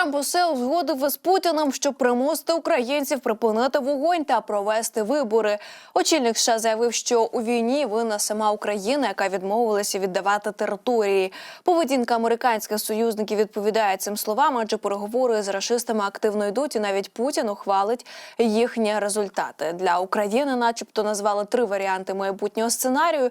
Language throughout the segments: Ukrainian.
Трамп усе узгодив із Путіним, щоб примусити українців припинити вогонь та провести вибори. Очільник США заявив, що у війні винна сама Україна, яка відмовилася віддавати території. Поведінка американських союзників відповідає цим словам, адже переговори з рашистами активно йдуть, і навіть Путін ухвалить їхні результати для України, начебто, назвали три варіанти майбутнього сценарію.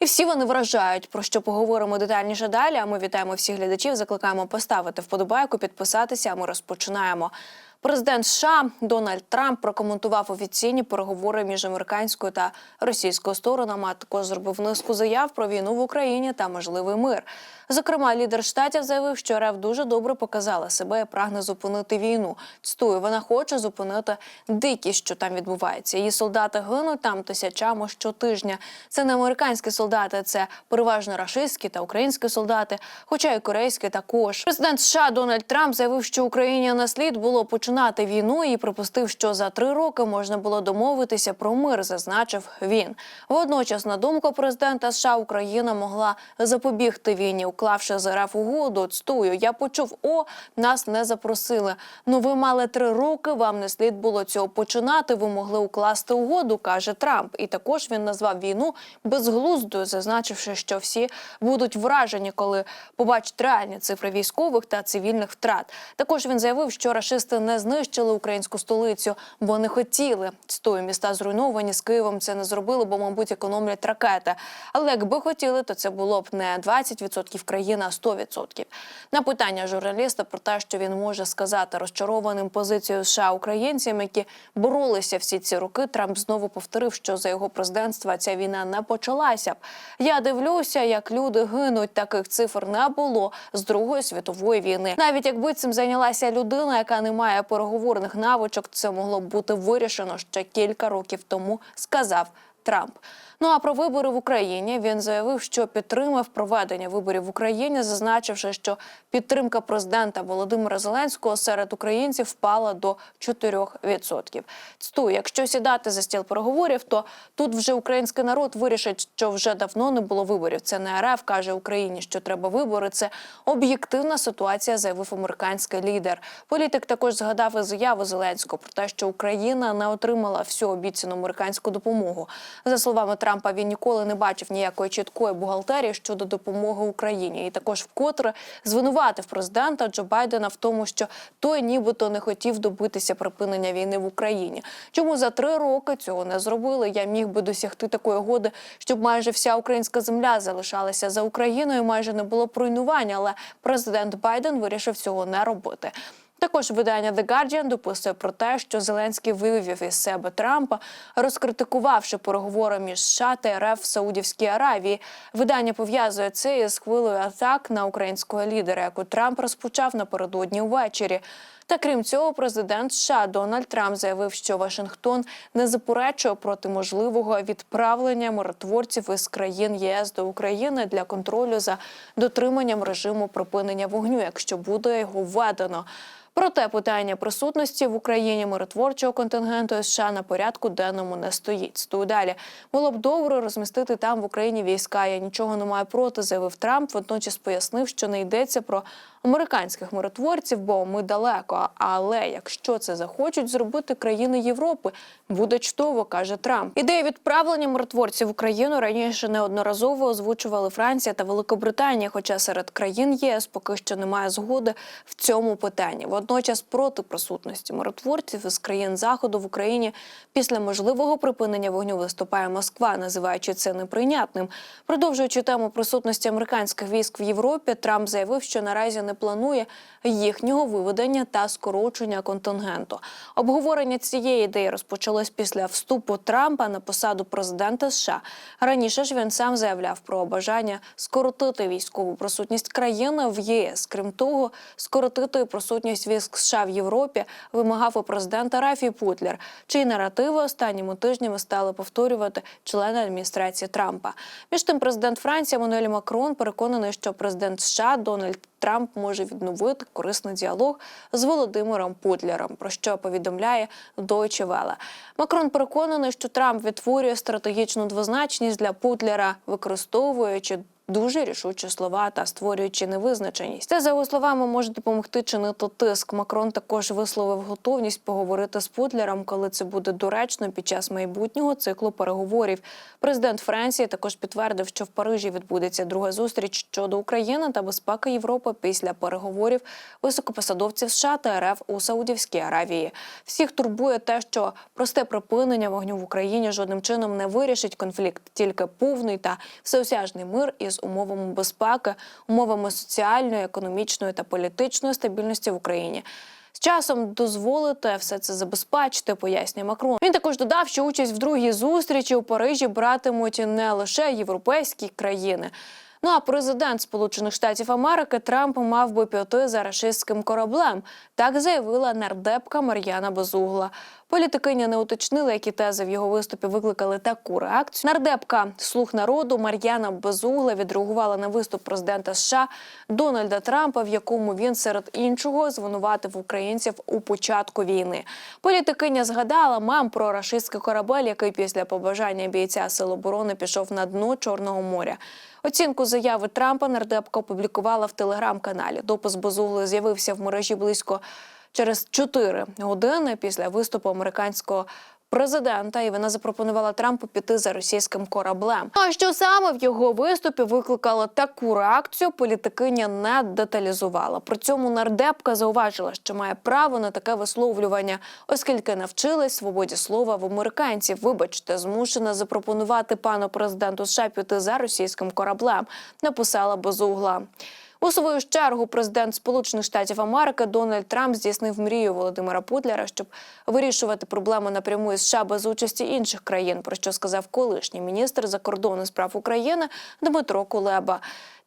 І всі вони вражають. Про що поговоримо детальніше далі. А ми вітаємо всіх глядачів. Закликаємо поставити вподобайку, підписатися. А ми розпочинаємо. Президент США Дональд Трамп прокоментував офіційні переговори між американською та російською сторонами. А також зробив низку заяв про війну в Україні та можливий мир. Зокрема, лідер штатів заявив, що РФ дуже добре показала себе і прагне зупинити війну. Цитую, вона хоче зупинити дикість, що там відбувається. Її солдати гинуть там тисячами щотижня. Це не американські солдати, це переважно рашистські та українські солдати, хоча й корейські також. Президент США Дональд Трамп заявив, що Україні на слід було починати війну і припустив, що за три роки можна було домовитися про мир, зазначив він. Водночас, на думку президента США, Україна могла запобігти війні, уклавши з РФ угоду. Цитую, я почув, о, нас не запросили. Ну ви мали три роки. Вам не слід було цього починати. Ви могли укласти угоду, каже Трамп. І також він назвав війну безглуздою, зазначивши, що всі будуть вражені, коли побачать реальні цифри військових та цивільних втрат. Також він заявив, що рашисти не знищили українську столицю, бо не хотіли. Цитую, міста зруйновані з Києвом. Це не зробили, бо мабуть економлять ракети. Але якби хотіли, то це було б не 20% країни, а 100%. На питання журналіста про те, що він може сказати розчарованим позицією США українцям, які боролися всі ці роки, Трамп знову повторив, що за його президентства ця війна не почалася б. Я дивлюся, як люди гинуть. Таких цифр не було з Другої світової війни. Навіть якби цим зайнялася людина, яка не має переговорних навичок, це могло бути вирішено ще кілька років тому, сказав Трамп. Ну а про вибори в Україні він заявив, що підтримав проведення виборів в Україні, зазначивши, що підтримка президента Володимира Зеленського серед українців впала до 4%. Цитую, якщо сідати за стіл переговорів, то тут вже український народ вирішить, що вже давно не було виборів. Це не РФ каже Україні, що треба вибори. Це об'єктивна ситуація, заявив американський лідер. Політик також згадав і заяву Зеленського про те, що Україна не отримала всю обіцяну американську допомогу. За словами Трампа, він ніколи не бачив ніякої чіткої бухгалтерії щодо допомоги Україні, і також вкотре звинуватив президента Джо Байдена в тому, що той нібито не хотів добитися припинення війни в Україні. Чому за три роки цього не зробили? Я міг би досягти такої угоди, щоб майже вся українська земля залишалася за Україною. Майже не було б руйнування, але президент Байден вирішив цього не робити. Також видання The Guardian дописує про те, що Зеленський вивів із себе Трампа, розкритикувавши переговори між США та РФ в Саудівській Аравії. Видання пов'язує це із хвилею атак на українського лідера, яку Трамп розпочав напередодні ввечері. Та крім цього, президент США Дональд Трамп заявив, що Вашингтон не заперечує проти можливого відправлення миротворців із країн ЄС до України для контролю за дотриманням режиму припинення вогню, якщо буде його введено. Проте питання присутності в Україні миротворчого контингенту США на порядку денному не стоїть. Стою далі було б добре розмістити там в Україні війська. Я нічого не маю проти, заявив Трамп. Водночас пояснив, що не йдеться про американських миротворців, бо ми далеко. Але якщо це захочуть зробити країни Європи, буде чудово, каже Трамп. Ідею відправлення миротворців в Україну раніше неодноразово озвучували Франція та Великобританія. Хоча серед країн ЄС поки що немає згоди в цьому питанні. Водночас проти присутності миротворців із країн заходу в Україні після можливого припинення вогню виступає Москва, називаючи це неприйнятним. Продовжуючи тему присутності американських військ в Європі, Трамп заявив, що наразі не планує їхнього виведення та скорочення контингенту. Обговорення цієї ідеї розпочалось після вступу Трампа на посаду президента США. Раніше ж він сам заявляв про бажання скоротити військову присутність країни в єС. Крім того, скоротити присутність військ США в Європі вимагав у президента Рафі Путлер, чиї наративи останніми тижнями стали повторювати члени адміністрації Трампа. Між тим, президент Франції Еммануель Макрон переконаний, що президент США Дональд Трамп може відновити корисний діалог з Володимиром Путлером, про що повідомляє Deutsche Welle. Макрон переконаний, що Трамп відтворює стратегічну двозначність для Путлера, використовуючи дуже рішучі слова та створюючи невизначеність. Це за його словами може допомогти чинити тиск. Макрон також висловив готовність поговорити з Путлером, коли це буде доречно під час майбутнього циклу переговорів. Президент Франції також підтвердив, що в Парижі відбудеться друга зустріч щодо України та безпеки Європи після переговорів високопосадовців США та РФ у Саудівській Аравії. Всіх турбує те, що просте припинення вогню в Україні жодним чином не вирішить конфлікт, тільки повний та всеосяжний мир із умовами безпеки, умовами соціальної, економічної та політичної стабільності в Україні. З часом дозволите все це забезпечити, пояснює Макрон. Він також додав, що участь в другій зустрічі у Парижі братимуть не лише європейські країни. Ну а президент Сполучених Штатів Америки Трамп мав би піти за рашистським кораблем. Так заявила нардепка Мар'яна Безугла. Політикиня не уточнила, які тези в його виступі викликали таку реакцію. Нардепка слух народу Мар'яна Безугла відреагувала на виступ президента США Дональда Трампа, в якому він серед іншого звинуватив українців у початку війни. Політикиня згадала мем про рашистський корабель, який після побажання бійця Сил оборони пішов на дно Чорного моря. Оцінку заяви Трампа нардепка опублікувала в телеграм-каналі. Допис Безугли з'явився в мережі близько через 4 години після виступу американського. Президента і вона запропонувала Трампу піти за російським кораблем. А що саме в його виступі викликало таку реакцію? Політикиня не деталізувала. При цьому нардепка зауважила, що має право на таке висловлювання, оскільки навчилась свободі слова в американців. Вибачте, змушена запропонувати пану президенту США піти за російським кораблем. Написала безугла. У свою чергу президент Сполучених Штатів Америки Дональд Трамп здійснив мрію Володимира Путлера, щоб вирішувати проблему напряму із США без участі інших країн, про що сказав колишній міністр закордонних справ України Дмитро Кулеба.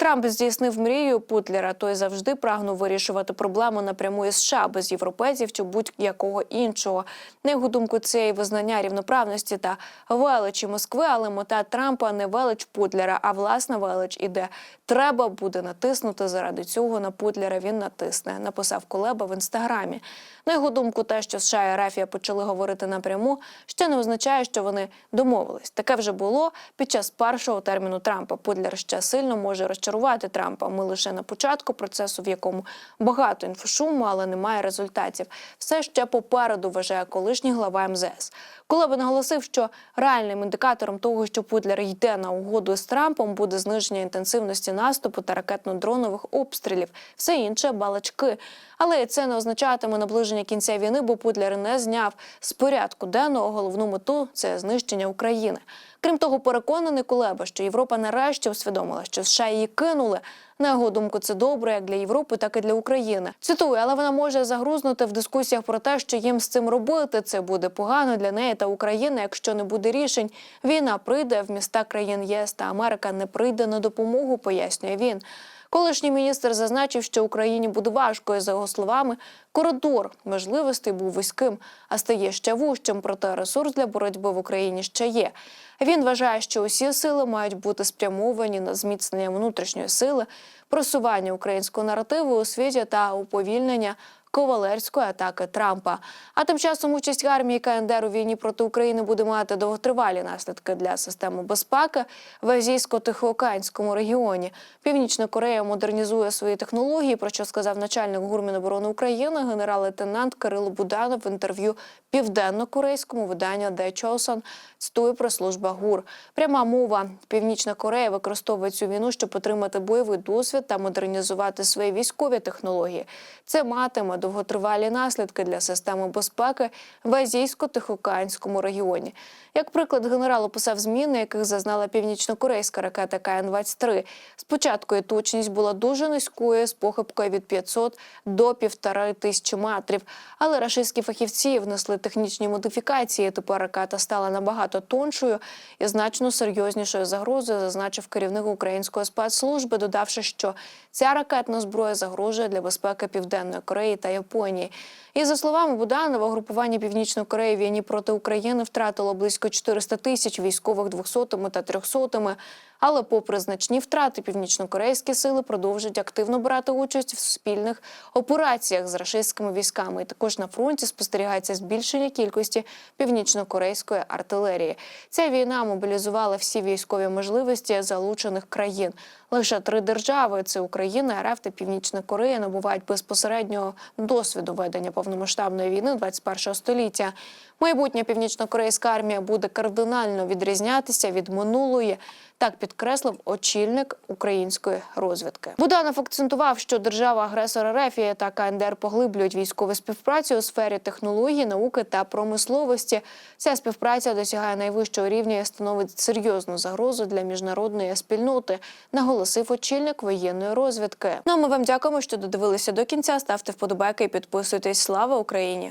Трамп здійснив мрію Путлера. Той завжди прагнув вирішувати проблему напряму із США без європейців чи будь-якого іншого. На його думку, це і визнання рівноправності та величі Москви, але мета Трампа не велич Путлера, а власна велич іде. Треба буде натиснути заради цього на Путлера. Він натисне. Написав Кулеба в інстаграмі. На його думку, те, що США і Арафія почали говорити напряму, ще не означає, що вони домовились. Таке вже було під час першого терміну Трампа. Путлер ще сильно може розчарувати Трампа. Ми лише на початку процесу, в якому багато інфошуму, але немає результатів. Все ще попереду вважає колишній глава МЗС. Кулеба наголосив, що реальним індикатором того, що Путлер йде на угоду з Трампом, буде зниження інтенсивності наступу та ракетно-дронових обстрілів. Все інше балачки. Але це не означатиме наближення кінця війни, бо Путлер не зняв з порядку денного головну мету це знищення України. Крім того, переконаний Кулеба, що Європа нарешті усвідомила, що США її кинули. На його думку, це добре як для Європи, так і для України. Цитую, але вона може загрузнути в дискусіях про те, що їм з цим робити. Це буде погано для неї та України, якщо не буде рішень. Війна прийде в міста країн ЄС та Америка не прийде на допомогу, пояснює він. Колишній міністр зазначив, що Україні буде важко, і за його словами, коридор можливостей був вузьким, а стає ще вужчим, проте ресурс для боротьби в Україні ще є. Він вважає, що усі сили мають бути спрямовані на зміцнення внутрішньої сили, просування українського наративу у світі та уповільнення ковалерської атаки Трампа. А тим часом участь армії КНДР у війні проти України буде мати довготривалі наслідки для системи безпеки в азійсько-тихоокеанському регіоні. Північна Корея модернізує свої технології, про що сказав начальник ГУР Міноборони України генерал-лейтенант Кирило Буданов в інтерв'ю південно-корейському виданню The Chosun, цитує прес-служба ГУР. Пряма мова. Північна Корея використовує цю війну, щоб отримати бойовий досвід та модернізувати свої військові технології. Це матиме довготривалі наслідки для системи безпеки в азійсько-тихоокеанському регіоні. Як приклад, генерал описав зміни, яких зазнала північно-корейська ракета КН-23. Спочатку її точність була дуже низькою, з похибкою від 500 до півтори тисячі метрів. Але рашистські фахівці внесли технічні модифікації. Тепер ракета стала набагато тоншою і значно серйознішою загрозою, зазначив керівник української спецслужби, додавши, що ця ракетна зброя загрожує для безпеки Південної Кореї та Японії. І за словами Буданова, групування Північної Кореї війні проти України втратило близько 400 тисяч військових 200-ми та 300-ми, Але, попри значні втрати, північнокорейські сили продовжують активно брати участь в спільних операціях з рашистськими військами. І також на фронті спостерігається збільшення кількості північнокорейської артилерії. Ця війна мобілізувала всі військові можливості залучених країн. Лише три держави це Україна, РФ та Північна Корея набувають безпосереднього досвіду ведення повномасштабної війни 21 століття. Майбутня північнокорейська армія буде кардинально відрізнятися від минулої. Так підкреслив очільник української розвідки. Буданов акцентував, що держава-агресор РФ та КНДР поглиблюють військову співпрацю у сфері технологій, науки та промисловості. Ця співпраця досягає найвищого рівня і становить серйозну загрозу для міжнародної спільноти, наголосив очільник воєнної розвідки. Ну а ми вам дякуємо, що додивилися до кінця. Ставте вподобайки і підписуйтесь. Слава Україні!